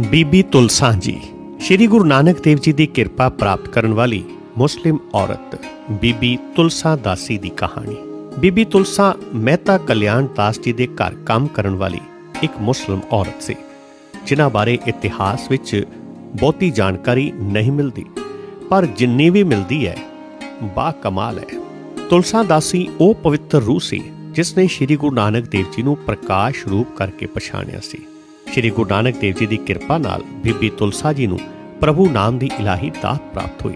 ਬੀਬੀ Tulsa ਜੀ, ਸ੍ਰੀ ਗੁਰੂ ਨਾਨਕ ਦੇਵ ਜੀ ਦੀ ਕਿਰਪਾ ਪ੍ਰਾਪਤ ਕਰਨ ਵਾਲੀ ਮੁਸਲਿਮ ਔਰਤ ਬੀਬੀ ਤੁਲਸਾ ਦਾਸੀ ਦੀ ਕਹਾਣੀ। ਬੀਬੀ ਤੁਲਸਾ ਮਹਿਤਾ ਕਲਿਆਣ ਦਾਸ ਜੀ ਦੇ ਘਰ ਕੰਮ ਕਰਨ ਵਾਲੀ ਇੱਕ ਮੁਸਲਿਮ ਔਰਤ ਸੀ, ਜਿਨ੍ਹਾਂ ਬਾਰੇ ਇਤਿਹਾਸ ਵਿੱਚ ਬਹੁਤੀ ਜਾਣਕਾਰੀ ਨਹੀਂ ਮਿਲਦੀ, ਪਰ ਜਿੰਨੀ ਵੀ ਮਿਲਦੀ ਹੈ, ਬਾ ਕਮਾਲ ਹੈ। ਤੁਲਸਾ ਦਾਸੀ ਉਹ ਪਵਿੱਤਰ ਰੂਹ ਸੀ, ਜਿਸ ਨੇ ਸ੍ਰੀ ਗੁਰੂ ਨਾਨਕ ਦੇਵ ਜੀ ਨੂੰ ਪ੍ਰਕਾਸ਼ ਰੂਪ ਕਰਕੇ ਪਛਾਣਿਆ ਸੀ। ਸ੍ਰੀ ਗੁਰੂ ਨਾਨਕ ਦੇਵ ਜੀ ਦੀ ਕਿਰਪਾ ਨਾਲ ਬੀਬੀ ਤੁਲਸਾ ਜੀ ਨੂੰ ਪ੍ਰਭੂ ਨਾਮ ਦੀ ਇਲਾਹੀ ਦਾਤ ਪ੍ਰਾਪਤ ਹੋਈ।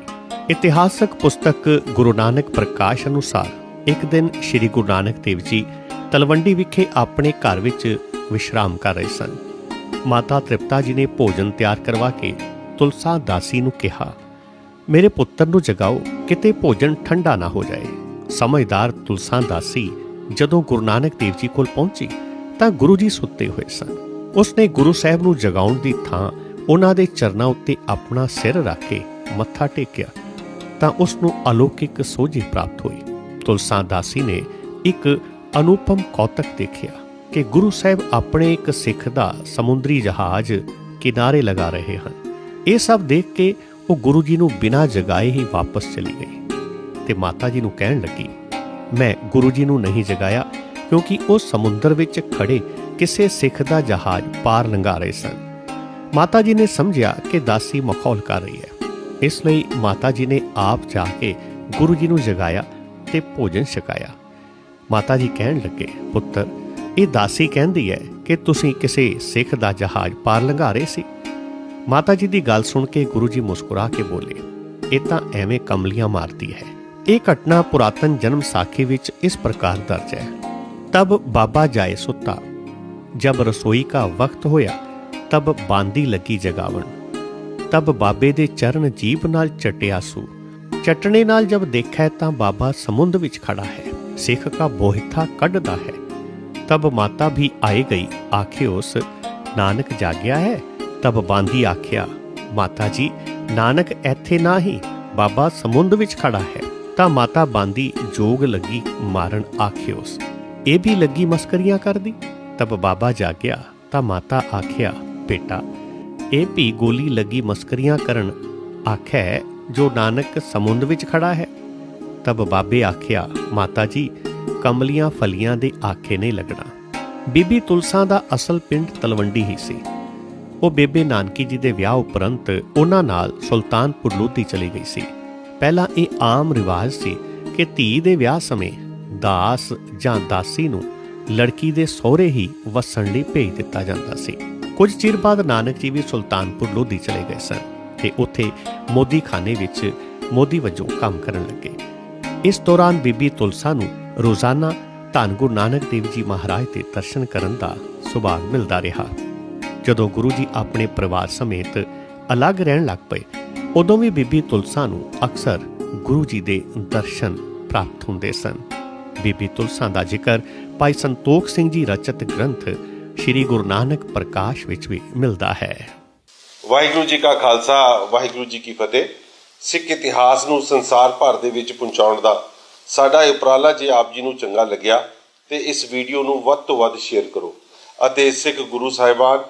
ਇਤਿਹਾਸਕ ਪੁਸਤਕ ਗੁਰੂ ਨਾਨਕ ਪ੍ਰਕਾਸ਼ ਅਨੁਸਾਰ ਇੱਕ ਦਿਨ ਸ੍ਰੀ ਗੁਰੂ ਨਾਨਕ ਦੇਵ ਜੀ ਤਲਵੰਡੀ ਵਿਖੇ ਆਪਣੇ ਘਰ ਵਿੱਚ ਵਿਸ਼ਰਾਮ ਕਰ ਰਹੇ ਸਨ। ਮਾਤਾ ਤ੍ਰਿਪਤਾ ਜੀ ਨੇ ਭੋਜਨ ਤਿਆਰ ਕਰਵਾ ਕੇ ਤੁਲਸਾ ਦਾਸੀ ਨੂੰ ਕਿਹਾ, ਮੇਰੇ ਪੁੱਤਰ ਨੂੰ ਜਗਾਓ, ਕਿਤੇ ਭੋਜਨ ਠੰਡਾ ਨਾ ਹੋ ਜਾਏ। ਸਮਝਦਾਰ ਤੁਲਸਾ ਦਾਸੀ ਜਦੋਂ ਗੁਰੂ ਨਾਨਕ ਦੇਵ ਜੀ ਕੋਲ ਪਹੁੰਚੀ ਤਾਂ ਗੁਰੂ ਜੀ ਸੁੱਤੇ ਹੋਏ ਸਨ। ਉਸਨੇ ਗੁਰੂ ਸਾਹਿਬ ਨੂੰ ਜਗਾਉਣ ਦੀ ਥਾਂ ਉਹਨਾਂ ਦੇ ਚਰਨਾਂ ਉੱਤੇ ਆਪਣਾ ਸਿਰ ਰੱਖ ਕੇ ਮੱਥਾ ਟੇਕਿਆ, ਤਾਂ ਉਸ ਨੂੰ ਅਲੌਕਿਕ ਸੋਝੀ ਪ੍ਰਾਪਤ ਹੋਈ। ਤੁਲਸਾ ਦਾਸੀ ਨੇ ਇੱਕ ਅਨੂਪਮ ਕੌਤਕ ਦੇਖਿਆ ਕਿ ਗੁਰੂ ਸਾਹਿਬ ਆਪਣੇ ਇੱਕ ਸਿੱਖ ਦਾ ਸਮੁੰਦਰੀ ਜਹਾਜ਼ ਕਿਨਾਰੇ ਲਗਾ ਰਹੇ ਹਨ। ਇਹ ਸਭ ਦੇਖ ਕੇ ਉਹ ਗੁਰੂ ਜੀ ਨੂੰ ਬਿਨਾਂ ਜਗਾਏ ਹੀ ਵਾਪਸ ਚਲੀ ਗਈ ਤੇ ਮਾਤਾ ਜੀ ਨੂੰ ਕਹਿਣ ਲੱਗੀ, ਮੈਂ ਗੁਰੂ ਜੀ ਨੂੰ ਨਹੀਂ ਜਗਾਇਆ ਕਿਉਂਕਿ ਉਹ ਸਮੁੰਦਰ ਵਿੱਚ ਖੜੇ ਕਿਸੇ ਸਿੱਖ ਦਾ ਜਹਾਜ਼ ਪਾਰ ਲੰਘਾ ਰਹੇ ਸਨ। ਮਾਤਾ ਜੀ ਨੇ ਸਮਝਿਆ ਕਿ ਦਾਸੀ ਮਖੌਲ ਕਰ ਰਹੀ ਹੈ। ਇਸ ਲਈ ਮਾਤਾ ਜੀ ਨੇ ਆਪ ਜਾ ਕੇ ਗੁਰੂ ਜੀ ਨੂੰ ਜਗਾਇਆ ਤੇ ਭੋਜਨ ਛਕਾਇਆ। ਮਾਤਾ ਜੀ ਕਹਿਣ ਲੱਗੇ, ਪੁੱਤਰ, ਇਹ ਦਾਸੀ ਕਹਿੰਦੀ ਹੈ ਕਿ ਤੁਸੀਂ ਕਿਸੇ ਸਿੱਖ ਦਾ ਜਹਾਜ਼ ਪਾਰ ਲੰਘਾ ਰਹੇ ਸੀ? ਮਾਤਾ ਜੀ ਦੀ ਗੱਲ ਸੁਣ ਕੇ ਗੁਰੂ ਜੀ ਮੁਸਕਰਾ ਕੇ ਬੋਲੇ, ਇਹ ਤਾਂ ਐਵੇਂ ਕਮਲੀਆਂ ਮਾਰਦੀ ਹੈ। ਇਹ ਘਟਨਾ ਪੁਰਾਤਨ ਜਨਮ ਸਾਖੀ ਵਿੱਚ ਇਸ ਪ੍ਰਕਾਰ ਦਰਜ ਹੈ। ਤਬ ਬਾਬਾ ਜਾਏ ਸੁੱਤਾ जब रसोई का वक्त होया तब बांदी लगी जगावन तब ਬਾਬੇ ਦੇ ਚਰਨ ਜੀਭ ਨਾਲ ਚਟਿਆ ਸੂ ਚਟਣੇ ਨਾਲ ਜਬ ਦੇਖਿਆ ਤਾਂ ਬਾਬਾ ਸਮੁੰਦ ਵਿੱਚ ਖੜਾ ਹੈ ਸਿੱਖ ਕਾ ਬੋਹਿਥਾ ਕੱਢਦਾ ਹੈ ਤਬ ਮਾਤਾ ਵੀ ਆਏ ਗਈ ਆਖੇ ਉਸ ਨਾਨਕ ਜਾਗਿਆ ਹੈ ਤਬ ਬਾਂਦੀ ਆਖਿਆ ਮਾਤਾ ਜੀ ਨਾਨਕ ਇੱਥੇ ਨਹੀਂ ਬਾਬਾ ਸਮੁੰਦ ਵਿੱਚ ਖੜਾ ਹੈ ਤਾਂ ਮਾਤਾ ਬਾਂਦੀ ਜੋਗ ਲੱਗੀ ਮਾਰਨ ਆਖੇ ਉਸ ਇਹ ਵੀ ਲੱਗੀ ਮਸਕਰੀਆਂ ਕਰਦੀ। ਤਬ ਬਾਬਾ ਜਾਗਿਆ ਤਾਂ ਮਾਤਾ ਆਖਿਆ, ਬੇਟਾ, ਇਹ ਵੀ ਗੋਲੀ ਲੱਗੀ ਮਸਕਰੀਆਂ ਕਰਨ। ਆਖੈ, ਜੋ ਨਾਨਕ ਸਮੁੰਦ ਵਿੱਚ ਖੜਾ ਹੈ। ਤਬ ਬਾਬੇ ਆਖਿਆ, ਮਾਤਾ ਜੀ, ਕਮਲੀਆਂ ਫਲੀਆਂ ਦੇ ਆਖੇ ਨਹੀਂ ਲੱਗਣਾ। ਬੀਬੀ ਤੁਲਸਾ ਦਾ ਅਸਲ ਪਿੰਡ ਤਲਵੰਡੀ ਹੀ ਸੀ। ਉਹ ਬੇਬੇ ਨਾਨਕੀ ਜੀ ਦੇ ਵਿਆਹ ਉਪਰੰਤ ਉਹਨਾਂ ਨਾਲ ਸੁਲਤਾਨਪੁਰ ਲੋਧੀ ਚਲੀ ਗਈ ਸੀ। ਪਹਿਲਾਂ ਇਹ ਆਮ ਰਿਵਾਜ ਸੀ ਕਿ ਧੀ ਦੇ ਵਿਆਹ ਸਮੇਂ ਦਾਸ ਜਾਂ ਦਾਸੀ ਨੂੰ ਲੜਕੀ ਦੇ ਸਹੁਰੇ ਹੀ ਵਸਣ ਲਈ ਭੇਜ ਦਿੱਤਾ ਜਾਂਦਾ ਸੀ। ਕੁਝ ਚਿਰ ਬਾਅਦ ਨਾਨਕ ਜੀ ਵੀ ਸੁਲਤਾਨਪੁਰ ਲੋਧੀ ਚਲੇ ਗਏ ਸਨ ਤੇ ਉੱਥੇ ਮੋਦੀ ਖਾਨੇ ਵਿੱਚ ਮੋਦੀ ਵਜੋਂ ਕੰਮ ਕਰਨ ਲੱਗੇ। ਇਸ ਦੌਰਾਨ ਬੀਬੀ ਤੁਲਸਾ ਨੂੰ ਰੋਜ਼ਾਨਾ ਧੰਨ ਗੁਰੂ ਨਾਨਕ ਦੇਵ ਜੀ ਮਹਾਰਾਜ ਦੇ ਦਰਸ਼ਨ ਕਰਨ ਦਾ ਸੁਭਾਗ ਮਿਲਦਾ ਰਿਹਾ। ਜਦੋਂ ਗੁਰੂ ਜੀ ਆਪਣੇ ਪਰਿਵਾਰ ਸਮੇਤ ਅਲੱਗ ਰਹਿਣ ਲੱਗ ਪਏ, ਉਦੋਂ ਵੀ ਬੀਬੀ ਤੁਲਸਾ ਨੂੰ ਅਕਸਰ ਗੁਰੂ ਜੀ ਦੇ ਦਰਸ਼ਨ ਪ੍ਰਾਪਤ ਹੁੰਦੇ ਸਨ। ਬੀਬੀ ਤੁਲਸਾ ਦਾ ਜ਼ਿਕਰ ਭਾਈ ਸੰਤੋਖ ਸਿੰਘ ਜੀ ਰਚਿਤ ਗ੍ਰੰਥ ਸ੍ਰੀ ਗੁਰੂ ਨਾਨਕ ਪ੍ਰਕਾਸ਼ ਵਿੱਚ ਵੀ ਮਿਲਦਾ ਹੈ। ਵਾਹਿਗੁਰੂ ਜੀ ਕਾ ਖਾਲਸਾ, ਵਾਹਿਗੁਰੂ ਜੀ ਕੀ ਫਤਿਹ। ਸਿੱਖ ਇਤਿਹਾਸ ਨੂੰ ਸੰਸਾਰ ਭਰ ਦੇ ਵਿੱਚ ਪਹੁੰਚਾਉਣ ਦਾ ਸਾਡਾ ਇਹ ਉਪਰਾਲਾ ਜੇ ਆਪ ਜੀ ਨੂੰ ਚੰਗਾ ਲੱਗਿਆ, ਤੇ ਇਸ ਵੀਡੀਓ ਨੂੰ ਵੱਧ ਤੋਂ ਵੱਧ ਸ਼ੇਅਰ ਕਰੋ ਅਤੇ ਸਿੱਖ ਗੁਰੂ ਸਾਹਿਬਾਨ,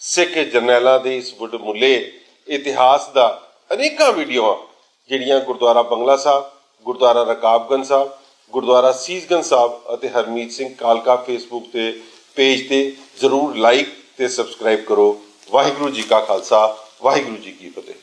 ਸਿੱਖ ਜਰਨੈਲਾਂ ਦੇ ਇਸ ਮੁੱਲੇ ਇਤਿਹਾਸ ਦਾ ਅਨੇਕਾਂ ਵੀਡੀਓਆਂ, ਜਿਹੜੀਆਂ ਗੁਰਦੁਆਰਾ ਬੰਗਲਾ ਸਾਹਿਬ, ਗੁਰਦੁਆਰਾ ਰਕਾਬਗੰਜ ਸਾਹਿਬ ਗੁਰਦੁਆਰਾ ਸੀਸਗੰਜ ਸਾਹਿਬ ਅਤੇ ਹਰਮੀਤ ਸਿੰਘ ਕਾਲਕਾ ਫੇਸਬੁੱਕ ਤੇ ਪੇਜ ਤੇ ਜ਼ਰੂਰ ਲਾਈਕ ਤੇ ਸਬਸਕ੍ਰਾਈਬ ਕਰੋ। ਵਾਹਿਗੁਰੂ ਜੀ ਕਾ ਖਾਲਸਾ, ਵਾਹਿਗੁਰੂ ਜੀ ਕੀ ਫਤਿਹ।